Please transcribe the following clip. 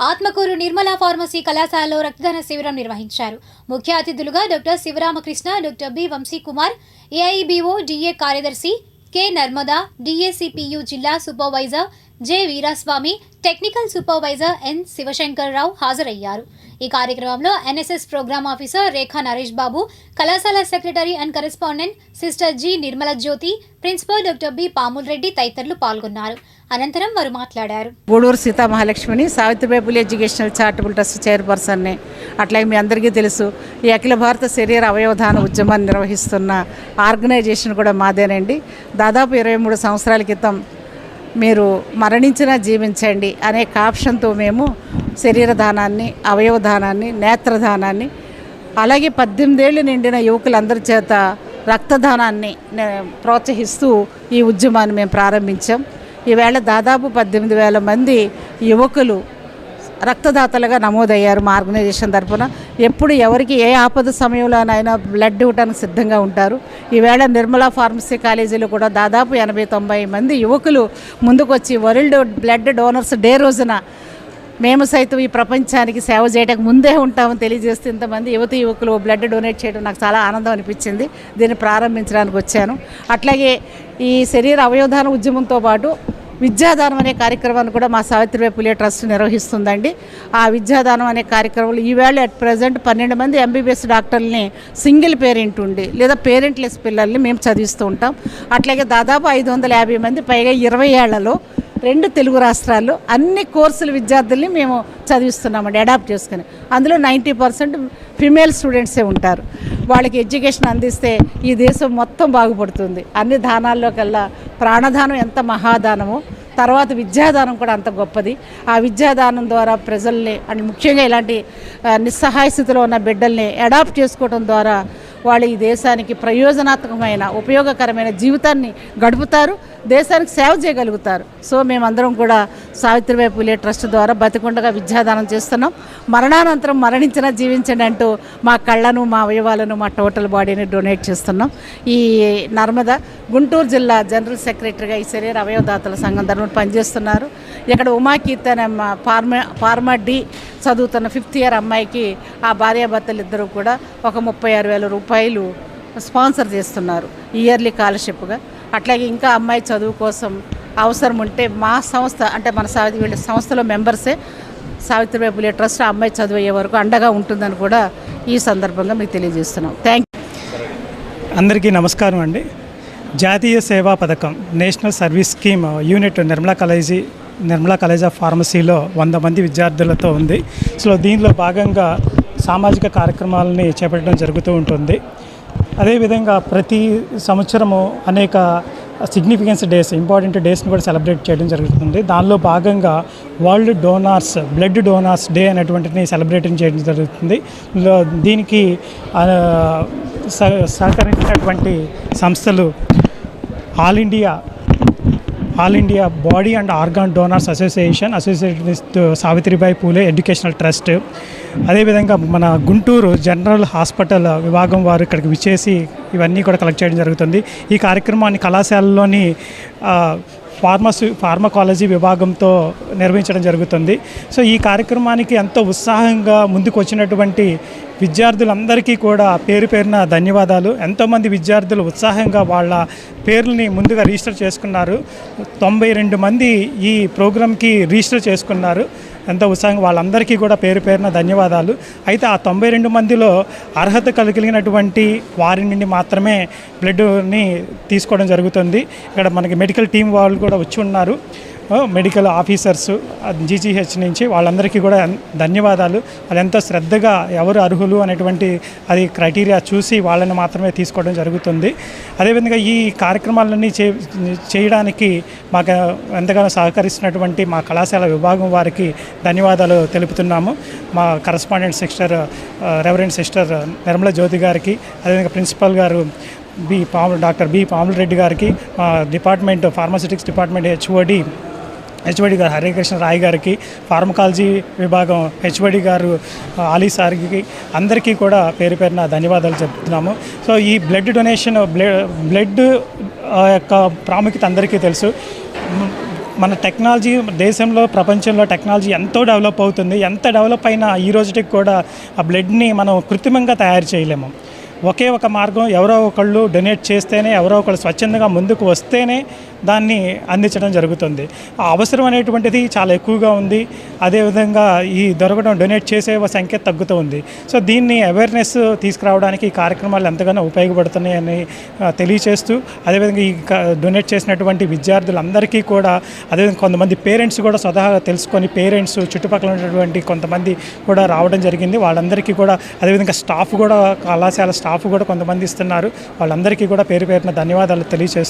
Atmakur Nirmala pharmacy కళాశాలలో రక్తదాన శిబిరం నిర్వహించారు. ముఖ్య అతిథులుగా doctor Shivaramakrishna doctor B Vamsikumar AIBO DA కార్యదర్శి కె నర్మదా డిఏసిపియు జిల్లా supervisor J Veeraswamy technical supervisor N Shivashankar Rao హాజరయ్యారు. ఈ కార్యక్రమంలో NSS program officer Rekha Naresh Babu కళాశాల secretary and correspondent sister G Nirmala Jyothi principal doctor B Pamul Reddy తదితరులు పాల్గొన్నారు. అనంతరం వారు మాట్లాడారు. గూడూరు సీతా మహాలక్ష్మిని సావిత్రిబాయి పులి ఎడ్యుకేషనల్ చారిటబుల్ ట్రస్ట్ చైర్పర్సన్ని అట్లాగే మీ అందరికీ తెలుసు ఈ అఖిల భారత శరీర అవయవధాన ఉద్యమాన్ని నిర్వహిస్తున్న ఆర్గనైజేషన్ కూడా మాదేనండి. దాదాపు ఇరవై మూడు సంవత్సరాల క్రితం మీరు మరణించినా జీవించండి అనే కాప్షన్తో మేము శరీర దానాన్ని నేత్రదానాన్ని అలాగే పద్దెనిమిదేళ్ళు నిండిన యువకులందరి చేత రక్తదానాన్ని ప్రోత్సహిస్తూ ఈ ఉద్యమాన్ని మేము ప్రారంభించాం. ఈవేళ దాదాపు పద్దెనిమిది వేల మంది యువకులు రక్తదాతలుగా నమోదయ్యారు మా ఆర్గనైజేషన్ తరఫున ఎప్పుడు ఎవరికి ఏ ఆపద సమయంలోనైనా బ్లడ్ ఇవ్వడానికి సిద్ధంగా ఉంటారు. ఈవేళ నిర్మలా ఫార్మసీ కాలేజీలో కూడా దాదాపు ఎనభై తొంభై మంది యువకులు ముందుకొచ్చి వరల్డ్ బ్లడ్ డోనర్స్ డే రోజున మేము సైతం ఈ ప్రపంచానికి సేవ చేయడానికి ముందే ఉంటామని తెలియజేస్తే ఇంతమంది యువతి యువకులు బ్లడ్ డొనేట్ చేయడం నాకు చాలా ఆనందం అనిపించింది. దీన్ని ప్రారంభించడానికి వచ్చాను. అట్లాగే ఈ శరీర అవయవదాన ఉద్యమంతో పాటు విద్యాదానం అనే కార్యక్రమాన్ని కూడా మా సావిత్రిబాయి పులే ట్రస్ట్ నిర్వహిస్తుందండి. ఆ విద్యాదానం అనే కార్యక్రమంలో ఈవేళ అట్ ప్రజెంట్ పన్నెండు మంది ఎంబీబీఎస్ డాక్టర్లని సింగిల్ పేరెంట్ ఉండి లేదా పేరెంట్లెస్ పిల్లల్ని మేము చదివిస్తూ ఉంటాం. అట్లాగే దాదాపు ఐదు వందల యాభై మంది పైగా ఇరవై ఏళ్ళలో రెండు తెలుగు రాష్ట్రాల్లో అన్ని కోర్సుల విద్యార్థుల్ని మేము చదివిస్తున్నామండి అడాప్ట్ చేసుకుని. అందులో నైంటీ పర్సెంట్ ఫిమేల్ స్టూడెంట్సే ఉంటారు. వాళ్ళకి ఎడ్యుకేషన్ అందిస్తే ఈ దేశం మొత్తం బాగుపడుతుంది. అన్ని దానాల్లో కల్లా ప్రాణదానం ఎంత మహాదానమో తర్వాత విద్యాదానం కూడా అంత గొప్పది. ఆ విద్యాదానం ద్వారా ప్రజల్ని అండ్ ముఖ్యంగా ఇలాంటి నిస్సహాయ స్థితిలో ఉన్న బిడ్డల్ని అడాప్ట్ చేసుకోవడం ద్వారా వాళ్ళు ఈ దేశానికి ప్రయోజనాత్మకమైన ఉపయోగకరమైన జీవితాన్ని గడుపుతారు దేశానికి సేవ చేయగలుగుతారు. సో మేమందరం కూడా సావిత్రిబాయి పూలే ట్రస్ట్ ద్వారా బతికుండగా విద్యాదానం చేస్తున్నాం. మరణానంతరం మరణించినా జీవించండి అంటూ మా కళ్ళను మా అవయవాలను మా టోటల్ బాడీని డొనేట్ చేస్తున్నాం. ఈ నర్మద గుంటూరు జిల్లా జనరల్ సెక్రటరీగా ఈ శరీర అవయవదాతల సంఘం తరఫున పనిచేస్తున్నారు. ఇక్కడ ఉమాకీర్తి అనే మా ఫార్మా ఫార్మా డి చదువుతున్న ఫిఫ్త్ ఇయర్ అమ్మాయికి ఆ భార్యాభర్తలు ఇద్దరు కూడా ఒక ముప్పై ఆరు వేల రూపాయలు స్పాన్సర్ చేస్తున్నారు ఇయర్లీ స్కాలర్షిప్గా. అట్లాగే ఇంకా అమ్మాయి చదువు కోసం అవసరం ఉంటే మా సంస్థ అంటే మన సావిత్రి వీళ్ళ సంస్థలో మెంబర్సే సావిత్రిబాయి పులే ట్రస్ట్ ఆ అమ్మాయి చదువు అయ్యే వరకు అండగా ఉంటుందని కూడా ఈ సందర్భంగా మీకు తెలియజేస్తున్నాం. థ్యాంక్ అందరికీ నమస్కారం అండి. జాతీయ సేవా పథకం national service scheme unit Nirmala college Nirmala college of ఫార్మసీలో వంద మంది విద్యార్థులతో ఉంది. సో దీనిలో భాగంగా సామాజిక కార్యక్రమాలని చేపట్టడం జరుగుతూ ఉంటుంది. అదేవిధంగా ప్రతి సంవత్సరము అనేక సిగ్నిఫికెన్స్ డేస్ ఇంపార్టెంట్ డేస్ని కూడా సెలబ్రేట్ చేయడం జరుగుతుంది. దానిలో భాగంగా world donors blood donors day అనేటువంటిని celebrate చేయడం జరుగుతుంది. దీనికి సహకరించినటువంటి సంస్థలు all India all India body and organ donors association associated with Savitribai Phule educational trust. అదేవిధంగా మన గుంటూరు జనరల్ హాస్పిటల్ విభాగం వారు ఇక్కడికి విచ్చేసి ఇవన్నీ కూడా కలెక్ట్ చేయడం జరుగుతుంది. ఈ కార్యక్రమాన్ని కళాశాలలోని ఫార్మసీ ఫార్మకాలజీ విభాగంతో నిర్వహించడం జరుగుతుంది. సో ఈ కార్యక్రమానికి ఎంతో ఉత్సాహంగా ముందుకు వచ్చినటువంటి విద్యార్థులందరికీ కూడా పేరు పేరున ధన్యవాదాలు. ఎంతోమంది విద్యార్థులు ఉత్సాహంగా వాళ్ళ పేర్లని ముందుగా రిజిస్టర్ చేసుకున్నారు. తొంభై రెండు మంది ఈ ప్రోగ్రామ్కి రిజిస్టర్ చేసుకున్నారు. ఎంతో ఉత్సాహంగా వాళ్ళందరికీ కూడా పేరు పేరున ధన్యవాదాలు. అయితే ఆ తొంభై రెండు మందిలో అర్హత కలిగినటువంటి వారి నుండి మాత్రమే బ్లడ్ని తీసుకోవడం జరుగుతుంది. ఇక్కడ మనకి మెడికల్ టీం వాళ్ళు కూడా వచ్చి ఉన్నారు. మెడికల్ ఆఫీసర్స్ జీజీహెచ్ నుంచి వాళ్ళందరికీ కూడా ధన్యవాదాలు. వాళ్ళు ఎంతో శ్రద్ధగా ఎవరు అర్హులు అనేటువంటి అది క్రైటీరియా చూసి వాళ్ళని మాత్రమే తీసుకోవడం జరుగుతుంది. అదేవిధంగా ఈ కార్యక్రమాలన్నీ చే చేయడానికి మాకు ఎంతగానో సహకరిస్తున్నటువంటి మా కళాశాల విభాగం వారికి ధన్యవాదాలు తెలుపుతున్నాము. మా correspondent sister reverend sister Nirmala Jyothi గారికి అదేవిధంగా ప్రిన్సిపల్ గారు బి పాములు డాక్టర్ బి పాములరెడ్డి గారికి మా department pharmaceutics department HOD HOD గారు హరికృష్ణ రాయ్ గారికి ఫార్మకాలజీ విభాగం హెచ్ఓడి గారు ఆలీ సార్కి అందరికీ కూడా పేరు పేరున ధన్యవాదాలు చెప్తున్నాము. సో ఈ బ్లడ్ డొనేషన్ బ్లడ్ బ్లడ్ యొక్క ప్రాముఖ్యత అందరికీ తెలుసు. మన టెక్నాలజీ దేశంలో ప్రపంచంలో టెక్నాలజీ ఎంతో డెవలప్ అవుతుంది. ఎంత డెవలప్ అయినా ఈ రోజుకి కూడా ఆ బ్లడ్ని మనం కృత్రిమంగా తయారు చేయలేము. ఒకే ఒక మార్గం ఎవరో ఒకళ్ళు డొనేట్ చేస్తేనే ఎవరో ఒకళ్ళు స్వచ్ఛందంగా ముందుకు వస్తేనే దాన్ని అందించడం జరుగుతుంది. ఆ అవసరం అనేటువంటిది చాలా ఎక్కువగా ఉంది. అదేవిధంగా ఈ దొరకడం డొనేట్ చేసే సంఖ్య తగ్గుతూ ఉంది. సో దీన్ని అవేర్నెస్ తీసుకురావడానికి ఈ కార్యక్రమాలు ఎంతగానో ఉపయోగపడుతున్నాయని తెలియచేస్తూ అదేవిధంగా ఈ క- డొనేట్ చేసినటువంటి విద్యార్థులందరికీ కూడా అదేవిధంగా కొంతమంది పేరెంట్స్ కూడా స్వతహాగా తెలుసుకొని పేరెంట్స్ చుట్టుపక్కల ఉన్నటువంటి కొంతమంది కూడా రావడం జరిగింది. వాళ్ళందరికీ కూడా అదేవిధంగా స్టాఫ్ కూడా కళాశాల స్టాఫ్ కూడా కొంతమంది ఇస్తున్నారు. వాళ్ళందరికీ కూడా పేరు పేరున ధన్యవాదాలు తెలియజేస్తూ